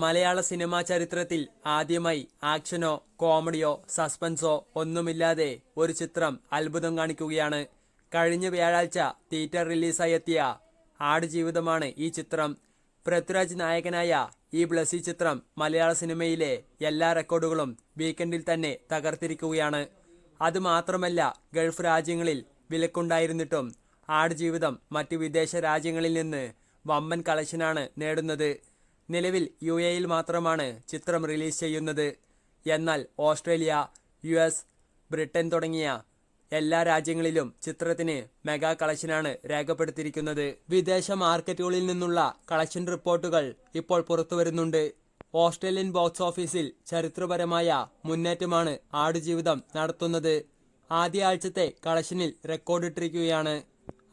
മലയാള cinema ചരിത്രത്തിൽ ആദ്യമായി ആക്ഷനോ കോമഡിയോ സസ്പെൻസോ ഒന്നുമില്ലാതെ ഒരു ചിത്രം അത്ഭുതം കാണിക്കുകയാണ്. കഴിഞ്ഞ വ്യാഴാഴ്ച തിയേറ്റർ റിലീസായി എത്തിയ ആടുജീവിതമാണ് ഈ ചിത്രം. പൃഥ്വിരാജ് നായകനായ ഈ ബ്ലസി ചിത്രം മലയാള സിനിമയിലെ എല്ലാ റെക്കോർഡുകളും വീക്കെൻഡിൽ തന്നെ തകർത്തിരിക്കുകയാണ്. അതുമാത്രമല്ല ഗൾഫ് രാജ്യങ്ങളിൽ വിലക്കുണ്ടായിരുന്നിട്ടും ആടുജീവിതം മറ്റ് വിദേശ രാജ്യങ്ങളിൽ നിന്ന് വമ്പൻ കളക്ഷനാണ് നേടുന്നത്. നിലവിൽ യു എയിൽ മാത്രമാണ് ചിത്രം റിലീസ് ചെയ്യുന്നത്. എന്നാൽ ഓസ്ട്രേലിയ യു എസ് ബ്രിട്ടൻ തുടങ്ങിയ എല്ലാ രാജ്യങ്ങളിലും ചിത്രത്തിന് മെഗാ കളക്ഷനാണ് രേഖപ്പെടുത്തിയിരിക്കുന്നത്. വിദേശ മാർക്കറ്റുകളിൽ നിന്നുള്ള കളക്ഷൻ റിപ്പോർട്ടുകൾ ഇപ്പോൾ പുറത്തുവരുന്നുണ്ട്. ഓസ്ട്രേലിയൻ ബോക്സ് ഓഫീസിൽ ചരിത്രപരമായ മുന്നേറ്റമാണ് ആടുജീവിതം നടത്തുന്നത്. ആദ്യ ആഴ്ചത്തെ കളക്ഷനിൽ റെക്കോർഡിട്ടിരിക്കുകയാണ്.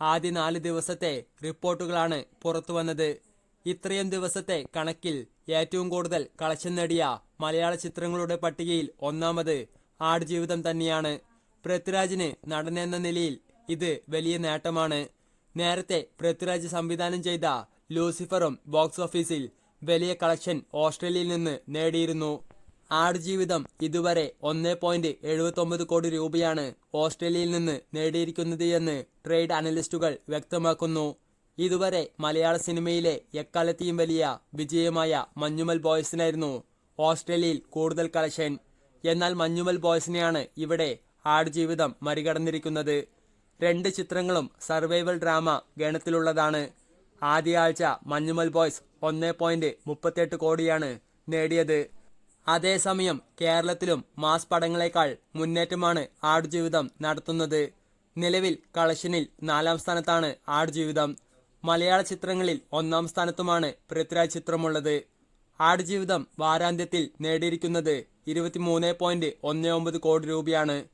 ആദ്യ നാല് ദിവസത്തെ റിപ്പോർട്ടുകളാണ് പുറത്തുവന്നത്. ഇത്രയും ദിവസത്തെ കണക്കിൽ ഏറ്റവും കൂടുതൽ കളക്ഷൻ നേടിയ മലയാള ചിത്രങ്ങളുടെ പട്ടികയിൽ ഒന്നാമത് ആടുജീവിതം തന്നെയാണ്. പൃഥ്വിരാജിന് നടൻ എന്ന നിലയിൽ ഇത് വലിയ നേട്ടമാണ്. നേരത്തെ പൃഥ്വിരാജ് സംവിധാനം ചെയ്ത ലൂസിഫറും ബോക്സ് ഓഫീസിൽ വലിയ കളക്ഷൻ ഓസ്ട്രേലിയയിൽ നിന്ന് നേടിയിരുന്നു. ആടുജീവിതം ഇതുവരെ ഒന്ന് പോയിന്റ് എഴുപത്തൊമ്പത് കോടി രൂപയാണ് ഓസ്ട്രേലിയയിൽ നിന്ന് നേടിയിരിക്കുന്നത് എന്ന് ട്രേഡ് അനലിസ്റ്റുകൾ വ്യക്തമാക്കുന്നു. ഇതുവരെ മലയാള സിനിമയിലെ എക്കാലത്തെയും വലിയ വിജയമായ മഞ്ഞുമൽ ബോയ്സിനായിരുന്നു ഓസ്ട്രേലിയയിൽ കൂടുതൽ കളക്ഷൻ എന്നാൽ മഞ്ഞുമൽ ബോയ്സിനെയാണ് ഇവിടെ ആടുജീവിതം മറികടന്നിരിക്കുന്നത്. രണ്ട് ചിത്രങ്ങളും സർവൈവൽ ഡ്രാമ ഗണത്തിലുള്ളതാണ്. ആദ്യ ആഴ്ച മഞ്ഞുമൽ ബോയ്സ് ഒന്ന് പോയിന്റ് മുപ്പത്തിയെട്ട് കോടിയാണ് നേടിയത്. അതേസമയം കേരളത്തിലും മാസ് പടങ്ങളെക്കാൾ മുന്നേറ്റമാണ് ആടുജീവിതം നടത്തുന്നത്. നിലവിൽ കളക്ഷനിൽ നാലാം സ്ഥാനത്താണ് ആടുജീവിതം മലയാള ചിത്രങ്ങളിൽ ഒന്നാം സ്ഥാനത്തുമാണ് പൃഥ്വിരാജ് ചിത്രമുള്ളത്. ആടുജീവിതം വാരാന്ത്യത്തിൽ നേടിയിരിക്കുന്നത് ഇരുപത്തിമൂന്ന് പോയിന്റ് ഒന്ന് ഒമ്പത് കോടി രൂപയാണ്.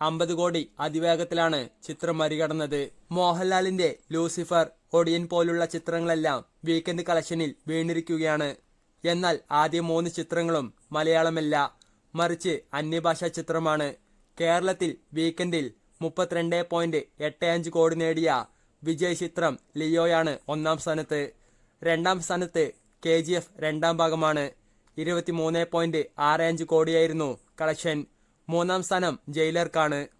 അമ്പത് കോടി അതിവേഗത്തിലാണ് ചിത്രം മറികടന്നത്. മോഹൻലാലിന്റെ ലൂസിഫർ ഒടിയൻ പോലുള്ള ചിത്രങ്ങളെല്ലാം വീക്കെൻഡ് കളക്ഷനിൽ വീണിരിക്കുകയാണ്. എന്നാൽ ആദ്യ മൂന്ന് ചിത്രങ്ങളും മലയാളമല്ല മറിച്ച് അന്യഭാഷാ ചിത്രമാണ്. കേരളത്തിൽ വീക്കെൻഡിൽ മുപ്പത്തിരണ്ട് പോയിന്റ് എട്ട് അഞ്ച് കോടി നേടിയ വിജയ് ചിത്രം ലിയോയാണ് ഒന്നാം സ്ഥാനത്ത്. രണ്ടാം സ്ഥാനത്ത് കെ ജി എഫ് രണ്ടാം ഭാഗമാണ്. ഇരുപത്തിമൂന്ന് പോയിന്റ് ആറ് അഞ്ച് കോടിയായിരുന്നു കളക്ഷൻ. മൂന്നാം സ്ഥാനം ജയിലർക്കാണ്.